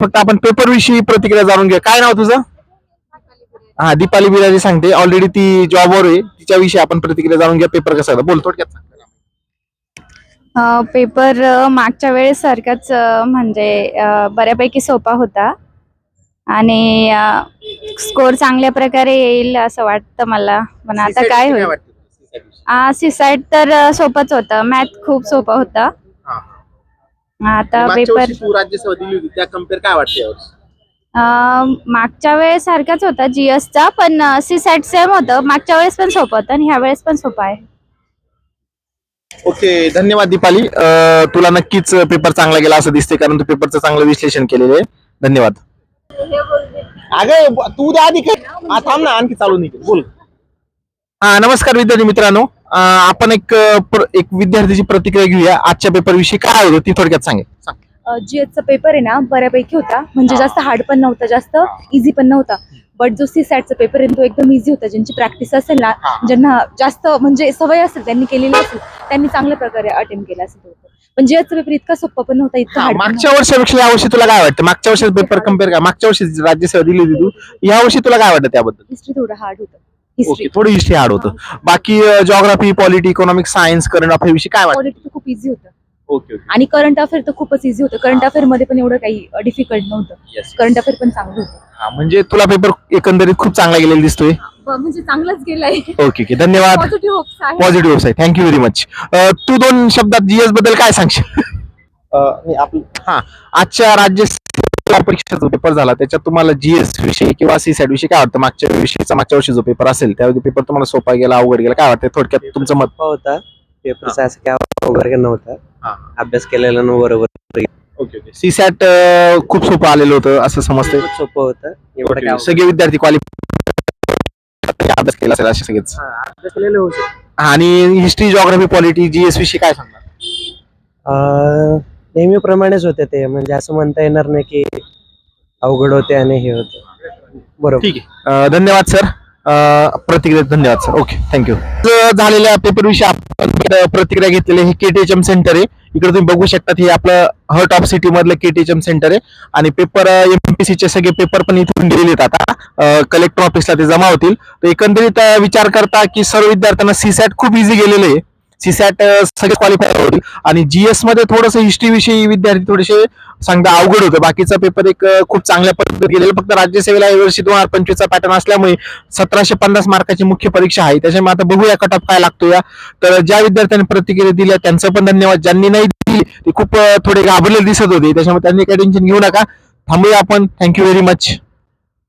फक्त आपण पेपर विषयी प्रतिक्रिया जाणून घेऊ. काय नाव तुझं? हा दीपाली बिराजी सांगते. ऑलरेडी ती जॉबवर आहे. तिच्याविषयी आपण प्रतिक्रिया जाणून घ्या पेपर कसा बोल थोडक्यात सांग. अ, पेपर अ, मागच्या वेळेस सारखाच अ, म्हणजे अ, बऱ्यापैकी सोपा होता. आणि स्कोर चांगल्या प्रकारे येईल असं वाटतं मला. पण आता काय होईल? वाटतं? तुला? CSAT विषयी? सिसाईड तर अ, सोपंच होतं. मॅथ खूप सोपं होतं. आता मागच्या पेपर वर्षी तू राज्यसेवा दिली होती त्या कंपेअर काय वाटते यावर्षी? अ, मागच्या वेळेस सारखाच होता जीएसचा पण सिसाईड सेम होतं. मागच्या वेळेस पण सोपं होतं आणि ह्या वेळेस पण सोपं आहे. ओके धन्यवाद दीपाली. अं, तुला नक्कीच पेपर चांगला गेला असं दिसते कारण तू पेपरचं चांगलं विश्लेषण केलेलं आहे. धन्यवाद. अगं ब- तू द्या आधी काय हा, थांब ना आणखी चालू नाही बोल. हा नमस्कार विद्यार्थी मित्रांनो. आपण एक प्र- एक विद्यार्थीची प्रतिक्रिया घेऊया. आजच्या पेपर विषयी काय होतं ती थोडक्यात सांगेल. सांग. जीएसचा पेपर आहे ना बऱ्यापैकी होता. म्हणजे जास्त हार्ड पण नव्हता जास्त इझी पण नव्हता. बट जो सी सॅटचा पेपर आहे तो एकदम इझी होता. ज्यांची प्रॅक्टिस असेल ना. ज्यांना जास्त म्हणजे सवय असेल त्यांनी केलेली असेल त्यांनी चांगल्या प्रकारे अटेम्प्ट केला असेल पण जीएसचा पेपर इतका सोपा पण नव्हता इतका मागच्या वर्षापेक्षा या वर्षी तुला काय वाटतं? मागच्या वर्षी पेपर कंपेअर का मागच्या वर्षी राज्यसेवा दिली होती तू. या वर्षी तुला काय वाटतं त्याबद्दल? हिस्ट्री थोडं हार्ड होतं. ओके थोडी हिस्ट्री हार्ड होतं. बाकी geography polity economic science current affair विषयी काय वाटतं? तर खूप इझी होतं. ओके ओके आणि करंट अफेअर तर खूपच इझी होतं. करंट अफेअरमध्ये पण एवढं काही डिफिकल्ट नव्हतं. Yes. करंट अफेअर पण चांगलं होतं. हा, म्हणजे तुला पेपर एकंदरीत खूप चांगला गेलेला दिसतोय. ब- म्हणजे चांगलंच गेलाय. ओके ओके धन्यवाद. पॉझिटिव्ह होप्स आहे positive website thank you very much तू दोन शब्दात जीएसबद्दल काय सांगशील? हा आजच्या राज्य परीक्षेचा जो पेपर झाला त्याच्यात तुम्हाला जीएस विषयी किंवा सी सॅट विषयी काय वाटतं? मागच्या विषयीचा मागच्या वर्षी जो पेपर असेल त्यामध्ये पेपर तुम्हाला सोपा गेला अवघड गेला काय वाटतं? थोडक्यात तुमचं मत. होता. पेपरचा असं काय वगैरे नव्हता. अभ्यास केलेला न बरोबर. Okay okay. सी सॅट खूप सोपं आलेलं होतं असं समजतंय? खूप सोपं होतं. एवढं काय सगळे विद्यार्थी क्वालिफाय अभ्यास केला असेल असे सगळेच. अभ्यास केलेलं. आणि हिस्ट्री जॉग्राफी पॉलिटी जीएस विषयी काय सांगणार? नेहमीप्रमाणेच होते ते. म्हणजे असं म्हणता येणार नाही की अवघड होते आणि हे होते. बरोबर. ठीक आहे. अं, धन्यवाद सर. प्रतिक्रिया धन्यवाद सर. Okay thank you. झालेल्या पेपर विषयी आपण प्रतिक्रिया घेतलेली हे केटीएचएम सेंटर आहे. इकडे तुम्ही बघू शकता हे आपलं हर्ट ऑफ सिटी मधलं केटीएचएम सेंटर आहे. आणि पेपर एमपीसी चे सगळे पेपर पण इथून गेलेले आहेत आता कलेक्टर ऑफिसला ते जमा होतील. तर एकंदरीत अं, विचार करता की सर्व विद्यार्थ्यांना सीसॅट खूप इझी गेलेले आहे. सीसॅट सगळे क्वालिफाय होतील. आणि जीएसमध्ये थोडस हिस्ट्री विषयी विद्यार्थी थोडेसे सांगता अवघड होतं. बाकीचा पेपर एक खूप चांगल्या पद्धतीत गेलेला. फक्त राज्यसेवेला यावर्षी दोन हजार पंचवीसचा पॅटर्न असल्यामुळे सतराशे पन्नास मार्काची मुख्य परीक्षा आहे. त्याच्यामुळे आता बघूया कटअप काय लागतो या. तर ज्या विद्यार्थ्यांनी प्रतिक्रिया दिल्या त्यांचं पण धन्यवाद. ज्यांनी नाही दिली ते खूप थोडे घाबरलेले दिसत होते. त्याच्यामुळे त्यांनी काही टेन्शन घेऊ नका. थांबूया आपण. Thank you very much